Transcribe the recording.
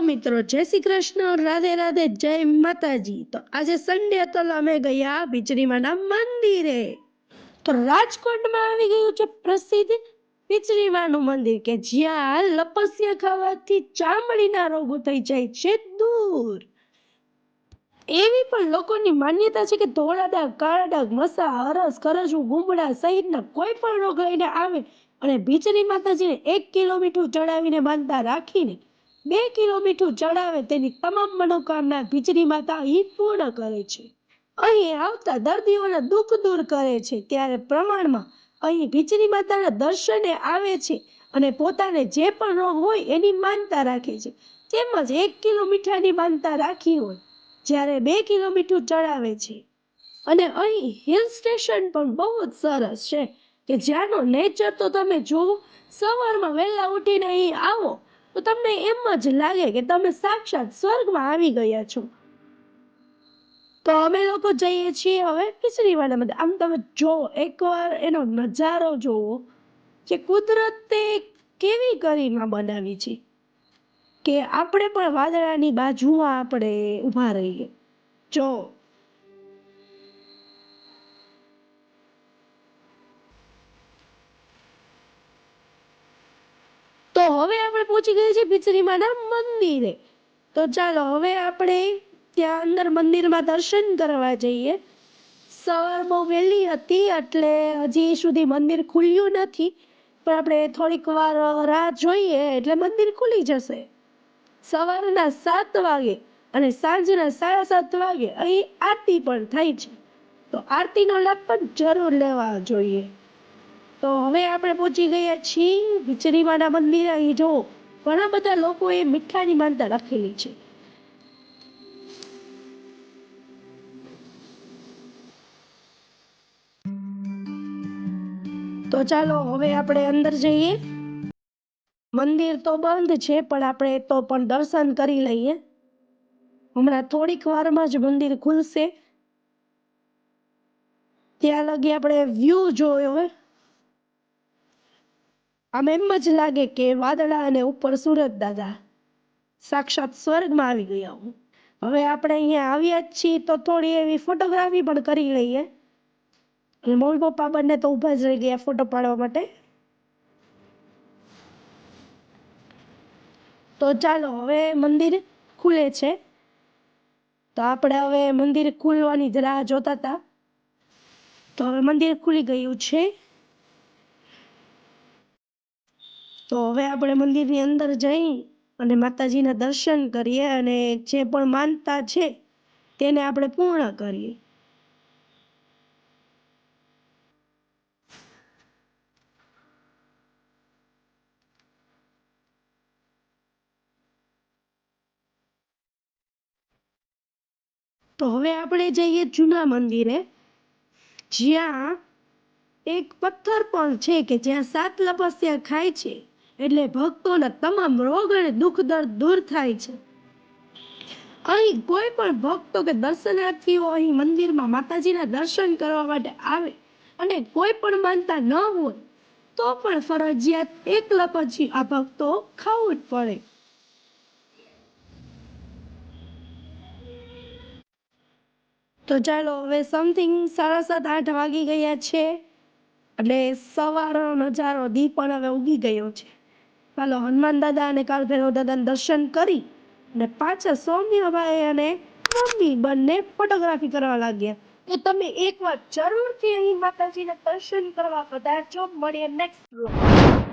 મિત્રો, જય શ્રી કૃષ્ણ, રાધે રાધે, જય માતાજી. તો આજે સન્ડે હતો અમે ગયા બીચરીમાના મંદિરે. તો રાજકોટમાં આવી ગયું છે પ્રસિદ્ધ બીચરીમાનું મંદિર કે જ્યાં લપસ્યા ખાવાથી ચામડીના રોગો થઈ જાય છે દૂર. એવી પણ લોકોની માન્યતા છે કે ધોળા ડાઘ કાળા ડાઘ મસા, હરસ કરજવું ગુમડા સહિતના કોઈ પણ રોગ લઈને આવે અને ભીચરી માતાજીને એક કિલોમીટર ચડાવીને બાંધતા રાખીને બે કિલોમીટર ચડાવે તેની તમામ મનોકામના ભીચરી માતા અહીં પૂર્ણ કરે છે. અહીં આવતા દર્દીઓના દુઃખ દૂર કરે છે ત્યારે પ્રમાણમાં અહીં ભીચરી માતાના દર્શને આવે છે અને પોતાને જે પણ રોગ હોય એની માનતા રાખે છે. તેમજ એક કિલો મીઠાની માનતા રાખી હોય જ્યારે બે કિલોમીટર ચડાવે છે. અને અહીં હિલ સ્ટેશન પણ બહુ જ સરસ છે કે જ્યાંનો નેચર તો તમે જુઓ, સવારમાં વહેલા ઉઠીને અહીં આવો તો તમને એમ જ લાગે કે તમે સાક્ષાત સ્વર્ગમાં આવી ગયા છો. તો અમે લોકો જઈએ છીએ હવે ખીચડીવાળા મંદિર. આમ તમે જો એકવાર એનો નજારો જોવો કે કુદરતે કેવી કરીમાં બનાવી છે કે આપણે પણ વાદળાની બાજુમાં આપણે ઊભા રહીએ. જો હવે આપણે પહોંચી ગયા છીએ ભીચરીમાના મંદિરે. તો ચાલો હવે આપણે ત્યાં અંદર મંદિરમાં દર્શન કરવા જઈએ. સવાર બહુ વહેલી હતી, એટલે હજી સુધી મંદિર ખુલ્યું નથી. પણ આપણે થોડીક વાર રાહ જોઈએ, એટલે મંદિર ખુલી જશે. સવારના સાત વાગે અને સાંજના સાડા સાત વાગે અહીં આરતી પણ થાય છે. તો આરતીનો લાભ પણ જરૂર લેવા જોઈએ. તો હવે આપણે પહોંચી ગયા છીએ વિચરીમાના મંદિરે. અહીં જો ઘણા બધા લોકોએ મીઠાની માનતા રાખેલી છે. તો ચાલો હવે આપણે અંદર જઈએ. મંદિર તો બંધ છે, પણ આપણે તો પણ દર્શન કરી લઈએ. હમણાં થોડીક વારમાં જ મંદિર ખુલશે. ત્યાં લગી આપણે વ્યૂ જોયો. હોય આમ એમ જ લાગે કે વાદળા અને ઉપર સુરત દાદા સાક્ષાત સ્વર્ગમાં આવી ગયા હું. હવે આપણે અહીંયા આવ્યા જ છીએ તો થોડી એવી ફોટોગ્રાફી પણ કરી લઈએ. મમ્મી પપ્પા બંને તો ઊભા જ રહી ગયા ફોટો પાડવા માટે. તો ચાલો હવે મંદિર ખુલે છે. તો આપણે હવે મંદિર ખુલવાની રાહ જોતા હતા. તો હવે મંદિર ખુલી ગયું છે. તો હવે આપણે મંદિરની અંદર જઈ અને માતાજીના દર્શન કરીએ અને જે પણ માનતા છે તેને આપણે પૂર્ણ કરીએ. તો હવે આપણે જઈએ જૂના મંદિરે, જ્યાં એક પથ્થર પણ છે કે જ્યાં સાત લપસ્યા ખાય છે. એટલે ભક્તોના તમામ રોગ અને દુઃખ દર્દ દૂર થાય છે. અહીં કોઈ પણ ભક્તો કે દર્શનાર્થીઓ અહીં મંદિરમાં માતાજીના દર્શન કરવા માટે આવે અને કોઈ પણ માનતા ન હોય, તો પણ ફરજિયાત એકલા પછી આ ભક્તો ખાવું જ પડે. તો ચાલો, હવે સમથિંગ સાડા સાત, આઠ વાગી ગયા છે. એટલે સવારનો નજારો દી પણ હવે ઉગી ગયો છે. ચાલો હનુમાન દાદા અને કાળભૈરવ દાદાને દર્શન કરી અને પાછા સૌમ્યભાઈ અને મમ્મી બંને ફોટોગ્રાફી કરવા લાગ્યા. તો તમે એકવાર જરૂરથી અહીં માતાજીના દર્શન કરવા પધારજો મળીએ નેક્સ્ટ બ્લોગ